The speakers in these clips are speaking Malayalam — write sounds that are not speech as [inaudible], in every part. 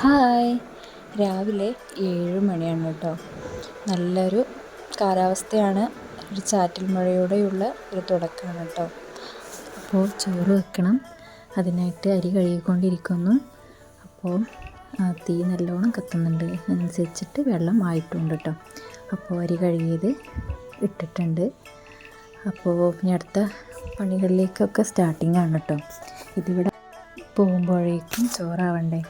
ഹായ്. രാവിലെ ഏഴ് മണിയാണ് കേട്ടോ. നല്ലൊരു കാലാവസ്ഥയാണ്. ഒരു ചാറ്റൽ മഴയോടെയുള്ള ഒരു തുടക്കമാണ് കേട്ടോ. അപ്പോൾ ചോറ് വെക്കണം. അതിനായിട്ട് അരി കഴുകിക്കൊണ്ടിരിക്കുന്നു. അപ്പോൾ തീ നല്ലോണം കത്തുന്നുണ്ട്. അനുസരിച്ചിട്ട് വെള്ളം ആയിട്ടുണ്ട് കേട്ടോ. അപ്പോൾ അരി കഴുകിയത് ഇട്ടിട്ടുണ്ട്. അപ്പോൾ ഇനി അടുത്ത പണികളിലേക്കൊക്കെ സ്റ്റാർട്ടിംഗ് ആണ് കേട്ടോ. ഇതിവിടെ പോകുമ്പോഴേക്കും ചോറാവണ്ടേ?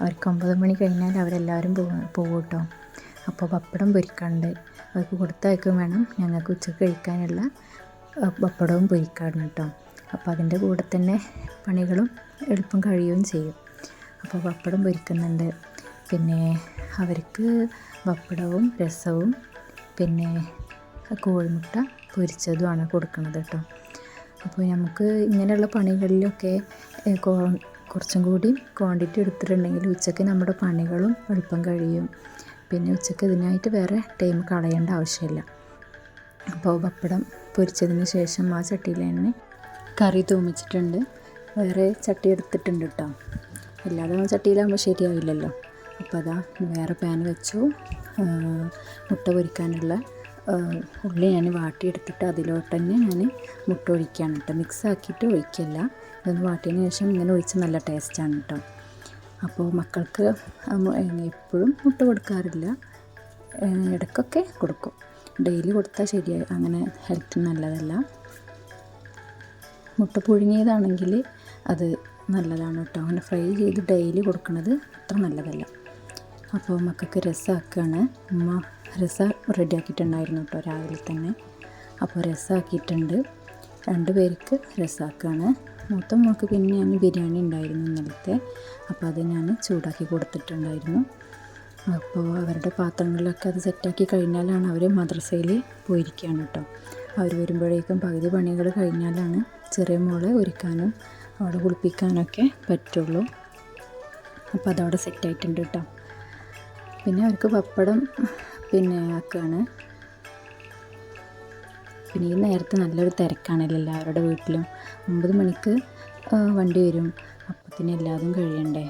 അവർക്ക് ഒമ്പത് മണി കഴിഞ്ഞാൽ അവരെല്ലാവരും പോകും കേട്ടോ അപ്പോൾ പപ്പടം പൊരിക്കാണ്ട് അവർക്ക് കൊടുത്തയക്കും വേണം. ഞങ്ങൾക്ക് ഉച്ചയ്ക്ക് കഴിക്കാനുള്ള പപ്പടവും പൊരിക്കാണ് കേട്ടോ. അപ്പോൾ അതിന്റെ കൂടെ തന്നെ പണികളും എളുപ്പം കഴിയുകയും ചെയ്യും. അപ്പോൾ പപ്പടം പൊരിക്കുന്നുണ്ട്. പിന്നെ അവർക്ക് പപ്പടവും രസവും പിന്നെ കോഴിമുട്ട പൊരിച്ചതുമാണ് കൊടുക്കുന്നത് കേട്ടോ. അപ്പോൾ നമുക്ക് ഇങ്ങനെയുള്ള പണികളിലൊക്കെ കുറച്ചും കൂടി ക്വാണ്ടിറ്റി എടുത്തിട്ടുണ്ടെങ്കിൽ ഉച്ചയ്ക്ക് നമ്മുടെ പണികളും എളുപ്പം കഴിയും. പിന്നെ ഉച്ചയ്ക്ക് ഇതിനായിട്ട് വേറെ ടൈം കളയേണ്ട ആവശ്യമില്ല. അപ്പോൾ പപ്പടം പൊരിച്ചതിന് ശേഷം ആ ചട്ടിയിൽ തന്നെ കറി തൂമിച്ചിട്ടുണ്ട്. വേറെ ചട്ടി എടുത്തിട്ടുണ്ട് കേട്ടോ. അല്ലാതെ ആ ചട്ടിയിലാകുമ്പോൾ ശരിയാവില്ലല്ലോ. അപ്പോൾ അതാ വേറെ പാൻ വെച്ചു. മുട്ട പൊരിക്കാനുള്ള ഉള്ളി ഞാൻ വാട്ടിയെടുത്തിട്ട് അതിലോട്ട് തന്നെ ഞാൻ മുട്ട ഒഴിക്കുകയാണ് കേട്ടോ. മിക്സ് ആക്കിയിട്ട് ഒഴിക്കല്ല. ഇതൊന്ന് വാട്ടിയതിന് ശേഷം ഇങ്ങനെ ഒഴിച്ച് നല്ല ടേസ്റ്റാണ് കേട്ടോ. അപ്പോൾ മക്കൾക്ക് എപ്പോഴും മുട്ട കൊടുക്കാറില്ല. ഇടയ്ക്കൊക്കെ കൊടുക്കും. ഡെയിലി കൊടുത്താൽ ശരിയായി അങ്ങനെ ഹെൽത്ത് നല്ലതല്ല. മുട്ട പുഴുങ്ങിയതാണെങ്കിൽ അത് നല്ലതാണ് കേട്ടോ. അങ്ങനെ ഫ്രൈ ചെയ്ത് ഡെയിലി കൊടുക്കുന്നത് അത്ര നല്ലതല്ല. അപ്പോൾ മക്കൾക്ക് രസമാക്കുകയാണ് ഉമ്മ രസം റെഡിയാക്കിയിട്ടുണ്ടായിരുന്നു കേട്ടോ രാവിലെ തന്നെ. അപ്പോൾ രസമാക്കിയിട്ടുണ്ട് രണ്ട് പേർക്ക് രസമാക്കുകയാണ് മൂത്ത മോൾക്ക് പിന്നെ ഞാൻ ബിരിയാണി ഉണ്ടായിരുന്നു ഇന്നലത്തെ. അപ്പോൾ അത് ഞാൻ ചൂടാക്കി കൊടുത്തിട്ടുണ്ടായിരുന്നു. അപ്പോൾ അവരുടെ പാത്രങ്ങളിലൊക്കെ അത് സെറ്റാക്കി കഴിഞ്ഞാലാണ് അവർ മദ്രസയിൽ പോയിരിക്കുകയാണ് കേട്ടോ. അവർ വരുമ്പോഴേക്കും പകുതി പണികൾ കഴിഞ്ഞാലാണ് ചെറിയ മോളെ ഒരുക്കാനും അവളെ കുളിപ്പിക്കാനൊക്കെ പറ്റുള്ളൂ. അപ്പോൾ അതവിടെ സെറ്റായിട്ടുണ്ട് കേട്ടോ. പിന്നെ അവർക്ക് പപ്പടം പിന്നെ ആക്കുകയാണ്. പിന്നെ ഈ നേരത്തെ നല്ലൊരു തിരക്കാണല്ലോ എല്ലാവരുടെ വീട്ടിലും. ഒമ്പത് മണിക്ക് വണ്ടി വരും. അപ്പത്തിന് എല്ലാതും കഴിയണ്ടേ?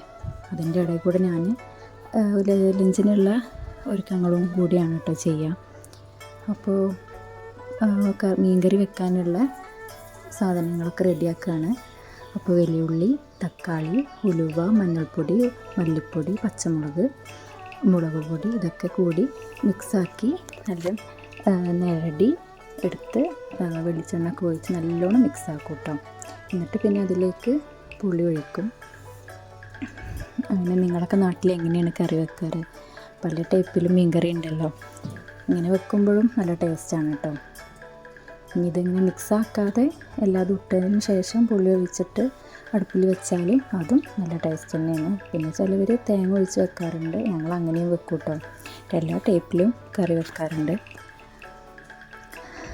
അതിന്റെ ഇടയിൽ കൂടെ ഞാൻ ലഞ്ചിനുള്ള ഒരുക്കങ്ങളും കൂടിയാണ് കേട്ടോ ചെയ്യുക അപ്പോൾ മീൻകറി വെക്കാനുള്ള സാധനങ്ങളൊക്കെ റെഡിയാക്കുകയാണ് അപ്പോൾ വലിയുള്ളി തക്കാളി ഉലുവ മഞ്ഞൾപ്പൊടി മല്ലിപ്പൊടി പച്ചമുളക് മുളക് പൊടി ഇതൊക്കെ കൂടി മിക്സാക്കി നല്ല നേരടി എടുത്ത് വെളിച്ചെണ്ണ ഒക്കെ ഒഴിച്ച് നല്ലോണം മിക്സ് ആക്കും കേട്ടോ എന്നിട്ട് പിന്നെ അതിലേക്ക് പുളി ഒഴിക്കും. അങ്ങനെ നിങ്ങളൊക്കെ നാട്ടിൽ എങ്ങനെയാണ് കറി വെക്കാറ്? പല ടൈപ്പിലും മീൻകറി ഉണ്ടല്ലോ. ഇങ്ങനെ വെക്കുമ്പോഴും നല്ല ടേസ്റ്റാണ് കേട്ടോ ഇനി ഇതിങ്ങനെ മിക്സ് ആക്കാതെ എല്ലാതും ഇട്ടതിന് ശേഷം പുളി ഒഴിച്ചിട്ട് അടുപ്പിൽ വെച്ചാലും അതും നല്ല ടേസ്റ്റ് തന്നെയാണ്. പിന്നെ ചിലവർ തേങ്ങ ഒഴിച്ച് വെക്കാറുണ്ട്. ഞങ്ങൾ അങ്ങനെയും വെക്കും കേട്ടോ എല്ലാ ടൈപ്പിലും കറി വെക്കാറുണ്ട്.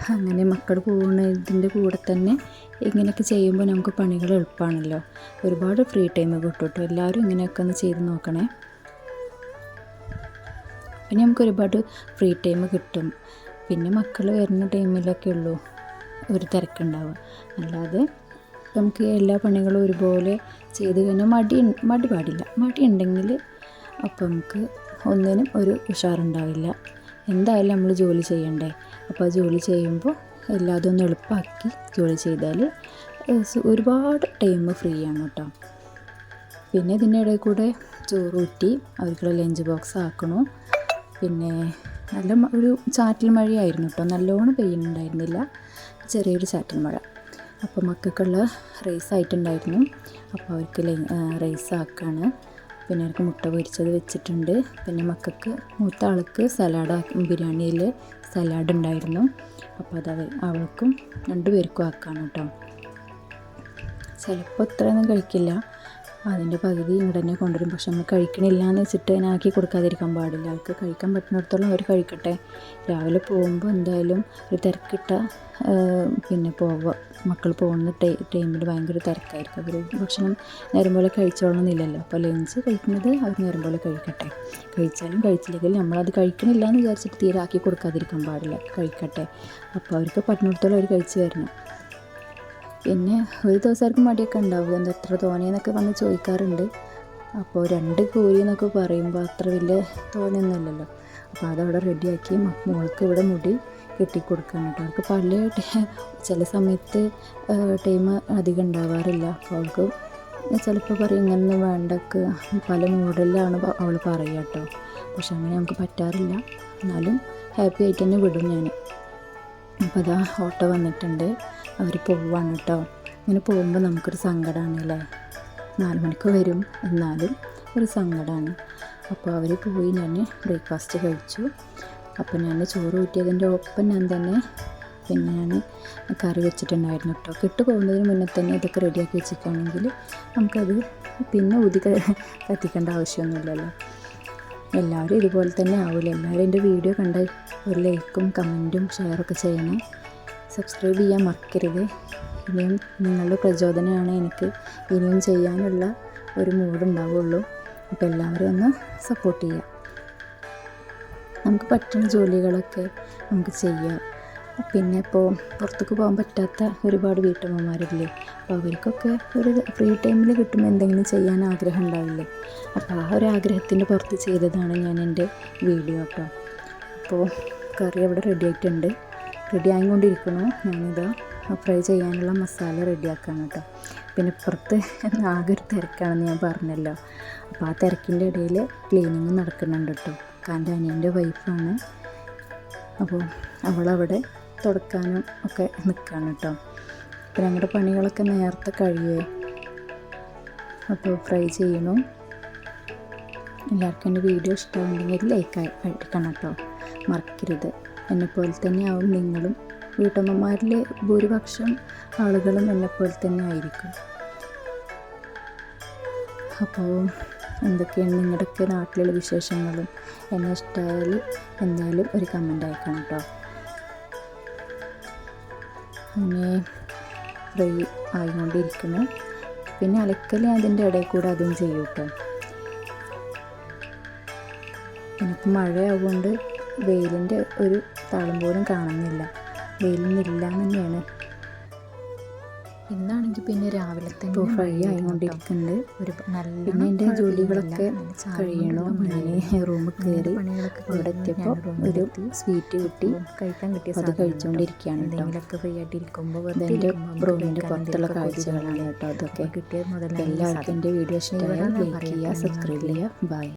അങ്ങനെ മക്കൾ പോകുന്നതിന്റെ കൂടെ തന്നെ ഇങ്ങനെയൊക്കെ ചെയ്യുമ്പോൾ നമുക്ക് പണികൾ എളുപ്പമാണല്ലോ. ഒരുപാട് ഫ്രീ ടൈം കിട്ടും കേട്ടോ. എല്ലാവരും ഇങ്ങനെയൊക്കെ ഒന്ന് ചെയ്ത് നോക്കണേ. പിന്നെ നമുക്ക് ഒരുപാട് ഫ്രീ ടൈം കിട്ടും. പിന്നെ മക്കൾ വരുന്ന ടൈമിലൊക്കെ ഉള്ളൂ. ഒരു തിരക്കുണ്ടാവുക. അല്ലാതെ നമുക്ക് എല്ലാ പണികളും ഒരുപോലെ ചെയ്ത് കഴിഞ്ഞാൽ മടി മടി പാടില്ല. മടി ഉണ്ടെങ്കിൽ അപ്പം നമുക്ക് ഒന്നിനും ഒരു ഉഷാറുണ്ടാവില്ല. എന്തായാലും നമ്മൾ ജോലി ചെയ്യണ്ടേ? അപ്പോൾ ജോലി ചെയ്യുമ്പോൾ എല്ലാതും ഒന്ന് എളുപ്പമാക്കി ജോലി ചെയ്താൽ ഒരുപാട് ടൈം ഫ്രീ ആണ് കേട്ടോ. പിന്നെ ഇതിന്റെ ഇടയിൽ കൂടെ ചോറ് ഊറ്റി അവർക്കുള്ള ലഞ്ച് ബോക്സ് ആക്കണു. പിന്നെ നല്ല ഒരു ചാറ്റൽ മഴയായിരുന്നു കേട്ടോ. നല്ലോണം പെയ്യുന്നുണ്ടായിരുന്നില്ല. ചെറിയൊരു ചാറ്റൽ മഴ. അപ്പോൾ മക്കൾക്കുള്ള റൈസ് ആയിട്ടുണ്ടായിരുന്നു. അപ്പോൾ അവർക്ക് റൈസ് ആക്കാണ്. പിന്നെ അവർക്ക് മുട്ട പൊരിച്ചത് വെച്ചിട്ടുണ്ട്. പിന്നെ മക്കൾക്ക് മൂത്ത ആൾക്ക് സലാഡ് ബിരിയാണിയിൽ. സലാഡ് ഉണ്ടായിരുന്നു. അപ്പോൾ അത് അവ- അവൾക്കും രണ്ടുപേർക്കും ആക്കാണ് കേട്ടോ. ചിലപ്പോൾ ഇത്രയൊന്നും കഴിക്കില്ല. അതിന്റെ പകുതി ഇങ്ങോട്ട് തന്നെ കൊണ്ടുവരും. പക്ഷെ നമ്മൾ കഴിക്കണില്ല എന്ന് വെച്ചിട്ട് അതിനാക്കി കൊടുക്കാതിരിക്കാൻ പാടില്ല. അവർക്ക് കഴിക്കാൻ പറ്റുന്നിടത്തോളം അവർ കഴിക്കട്ടെ. രാവിലെ പോകുമ്പോൾ എന്തായാലും ഒരു തിരക്കിട്ട പിന്നെ പോവുക. മക്കൾ പോകുന്ന ടൈ ടൈമിൽ ഭയങ്കര തിരക്കായിരിക്കും. അവർ ഭക്ഷണം നേരം പോലെ കഴിച്ചോളണമെന്നില്ലല്ലോ അപ്പോൾ ലഞ്ച് കഴിക്കുന്നത് അവർ നേരം പോലെ കഴിക്കട്ടെ. കഴിച്ചാലും കഴിച്ചില്ലെങ്കിൽ നമ്മളത് കഴിക്കണില്ല എന്ന് വിചാരിച്ചിട്ട് തീരെ ആക്കി കൊടുക്കാതിരിക്കാൻ പാടില്ല. കഴിക്കട്ടെ. അപ്പോൾ അവർക്ക് പറ്റുന്നിടത്തോളം അവർ കഴിച്ച് വരണം പിന്നെ ഒരു ദിവസം അവർക്ക് മടിയൊക്കെ ഉണ്ടാവും എന്താ എത്ര തോന്നിയെന്നൊക്കെ വന്ന് ചോദിക്കാറുണ്ട്. അപ്പോൾ രണ്ട് കോഴി എന്നൊക്കെ പറയുമ്പോൾ അത്ര വലിയ തോനെയൊന്നുമില്ലല്ലോ അപ്പോൾ അതവിടെ റെഡിയാക്കി മോൾക്ക് ഇവിടെ മുടി കെട്ടിക്കൊടുക്കാൻ കേട്ടോ. അവർക്ക് പല ചില സമയത്ത് ടൈം അധികം ഉണ്ടാവാറില്ല. അപ്പോൾ അവൾക്ക് ചിലപ്പോൾ പറയും ഇങ്ങനൊന്നും വേണ്ടക്ക്. പല മോഡലിലാണ് അവൾ പറയുക കേട്ടോ. പക്ഷെ അങ്ങനെ നമുക്ക് പറ്റാറില്ല. എന്നാലും ഹാപ്പി ആയിട്ട് തന്നെ വിടും ഞാൻ. അപ്പോൾ അതാ ഓട്ടോ വന്നിട്ടുണ്ട്. അവർ പോവാണ് കേട്ടോ ഇങ്ങനെ പോകുമ്പോൾ നമുക്കൊരു സങ്കടമാണ് അല്ലേ നാല് മണിക്ക് വരും. എന്നാലും ഒരു സങ്കടമാണ് അപ്പോൾ അവർ പോയി ഞാൻ ബ്രേക്ക്ഫാസ്റ്റ് കഴിച്ചു. അപ്പോൾ ഞാൻ ചോറ് കൂട്ടിയതിന്റെ ഒപ്പം ഞാൻ തന്നെ പിന്നെ ഞാൻ കറി വെച്ചിട്ടുണ്ടായിരുന്നു കേട്ടോ കെട്ട് പോകുന്നതിന് മുന്നേ തന്നെ ഇതൊക്കെ റെഡിയാക്കി വെച്ചിരിക്കുകയാണെങ്കിൽ നമുക്കത് പിന്നെ ഊതി കത്തിക്കേണ്ട ആവശ്യമൊന്നുമില്ലല്ലോ. എല്ലാവരും ഇതുപോലെ തന്നെ ആവില്ല എല്ലാവരും എന്റെ വീഡിയോ കണ്ട ഒരു ലൈക്കും കമന്റും ഷെയറൊക്കെ ചെയ്യണേ. സബ്സ്ക്രൈബ് ചെയ്യാൻ മറക്കരുത്. ഇനിയും നിങ്ങളുടെ പ്രചോദനമാണ് എനിക്ക് ഇനിയും ചെയ്യാനുള്ള ഒരു മൂഡ് ഉണ്ടാവുള്ളൂ. അപ്പോൾ എല്ലാവരും ഒന്ന് സപ്പോർട്ട് ചെയ്യുക നമുക്ക് പറ്റുന്ന ജോലികളൊക്കെ നമുക്ക് ചെയ്യാം. പിന്നെ ഇപ്പോൾ പുറത്തേക്ക് പോകാൻ പറ്റാത്ത ഒരുപാട് വീട്ടമ്മമാരില്ലേ? അപ്പോൾ അവർക്കൊക്കെ ഒരു ഫ്രീ ടൈമിൽ കിട്ടുമ്പോൾ എന്തെങ്കിലും ചെയ്യാൻ ആഗ്രഹം ഉണ്ടാവില്ലേ? അപ്പോൾ ആ ഒരു ആഗ്രഹത്തിന്റെ പുറത്ത് ചെയ്തതാണ് ഞാൻ എന്റെ വീഡിയോ കേട്ടോ. അപ്പോൾ കറി അവിടെ റെഡി ആയിട്ടുണ്ട്. റെഡി ആയിക്കൊണ്ടിരിക്കുന്നു ഞാനിത് ഫ്രൈ ചെയ്യാനുള്ള മസാല റെഡിയാക്കാണ് കേട്ടോ. പിന്നെ പുറത്ത് ആകെ ഒരു തിരക്കാണെന്ന് ഞാൻ പറഞ്ഞല്ലോ. അപ്പോൾ ആ തിരക്കിന്റെ ഇടയിൽ ക്ലീനിങ് നടക്കുന്നുണ്ട് കേട്ടോ. കാരണം അനിയന്റെ വൈഫാണ് അപ്പോൾ അവളവിടെ തുടക്കാനും ഒക്കെ നിൽക്കുകയാണ് കേട്ടോ. അപ്പോൾ ഞങ്ങളുടെ പണികളൊക്കെ നേരത്തെ കഴിയേ. അപ്പോൾ ഫ്രൈ ചെയ്യണു എല്ലാവർക്കും എന്റെ വീഡിയോ ഇഷ്ടമുണ്ടെങ്കിൽ ലൈക്ക് അടിക്കണം കേട്ടോ. മറക്കരുത്. എന്നെപ്പോലെ തന്നെ ആവും നിങ്ങളും. വീട്ടമ്മമാരിൽ ഭൂരിപക്ഷം ആളുകളും എന്നെപ്പോലെ തന്നെ ആയിരിക്കും. അപ്പോൾ എന്തൊക്കെയാണ് നിങ്ങളുടെയൊക്കെ നാട്ടിലുള്ള വിശേഷങ്ങളും? എന്നെ ഇഷ്ടമായാൽ എന്തായാലും ഒരു കമന്റ് അയക്കണം കേട്ടോ അങ്ങനെ ഫ്രൈ ആയിക്കൊണ്ടിരിക്കുന്നു. പിന്നെ അലക്കൽ അതിന്റെ ഇടയിൽ കൂടെ അതും ചെയ്യും കേട്ടോ എനിക്ക് മഴയാവുകൊണ്ട് വെയിലിന്റെ ഒരു താളം പോലും കാണുന്നില്ല. വെയിലൊന്നുമില്ല തന്നെയാണ്. ഇന്നാണെങ്കിൽ പിന്നെ രാവിലെ തന്നെ ഫ്രൈ ആയിക്കൊണ്ടിരിക്കുന്നുണ്ട്. ഒരു നല്ല പിന്നെ എന്റെ ജോലികളൊക്കെ കഴിയണോ? ഞാൻ റൂമിൽ [laughs] കയറി അവിടെ എത്തിയപ്പോൾ ഒരു സ്വീറ്റ് കിട്ടി. കഴിക്കാൻ കിട്ടിയ അത് കഴിച്ചുകൊണ്ടിരിക്കുകയാണ് കേട്ടോ. എന്തെങ്കിലുമൊക്കെ ഫ്രീ ആയിട്ട് ഇരിക്കുമ്പോൾ ഇതെന്റെ റൂമിന്റെ പുറത്തുള്ള കാഴ്ചകളാണ് കേട്ടോ അതൊക്കെ. കിട്ടിയത് മുതൽ എല്ലാവർക്കും എന്റെ വീഡിയോ ഇഷ്ടമായി ലൈക്ക് ചെയ്യുക സബ്സ്ക്രൈബ് ചെയ്യുക. ബൈ